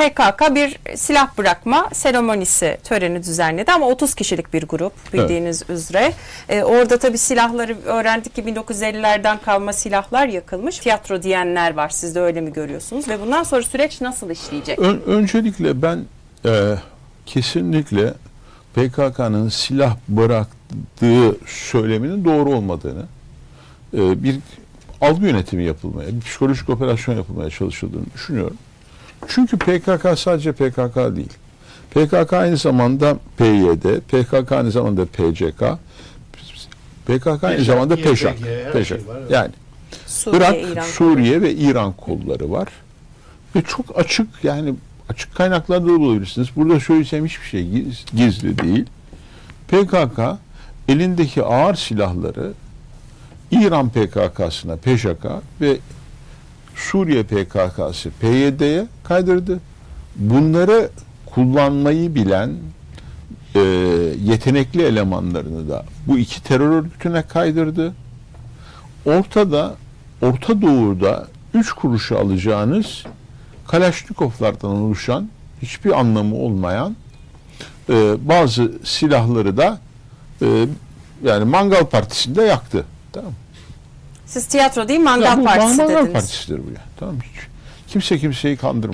PKK bir silah bırakma seremonisi töreni düzenledi ama 30 kişilik bir grup bildiğiniz üzere. Ee, orada tabii silahları öğrendik ki 1950'lerden kalma silahlar yakılmış. Tiyatro diyenler var. Siz de öyle mi görüyorsunuz? Ve bundan sonra süreç nasıl işleyecek? Ön- öncelikle ben e, kesinlikle PKK'nın silah bıraktığı söyleminin doğru olmadığını, e, bir algı yönetimi yapılmaya, bir psikolojik operasyon yapılmaya çalışıldığını düşünüyorum. Çünkü PKK sadece PKK değil. PKK aynı zamanda PYD, PKK aynı zamanda PCK, PKK aynı zamanda Peşak. Peşak. şey. Yani Suriye, Irak, İran. Suriye ve İran kolları var. Ve çok açık yani açık kaynaklarda da bulabilirsiniz. Burada söyleyeceğim hiçbir şey giz- gizli değil. PKK elindeki ağır silahları İran PKK'sına PŞK ve Suriye PKK'sı PYD'ye kaydırdı. Bunları kullanmayı bilen e, yetenekli elemanlarını da bu iki terör örgütüne kaydırdı. Ortada Orta Doğu'da üç kuruşu alacağınız Kalaşnikovlardan oluşan hiçbir anlamı olmayan e, bazı silahları da e, yani Mangal Partisi'nde yaktı. Tamam. Siz tiyatro değil mangal Ya bu partisi Mangal dediniz. Partisi'dir bu ya. Tamam? Hiç, kimse kimseyi kandırmaz.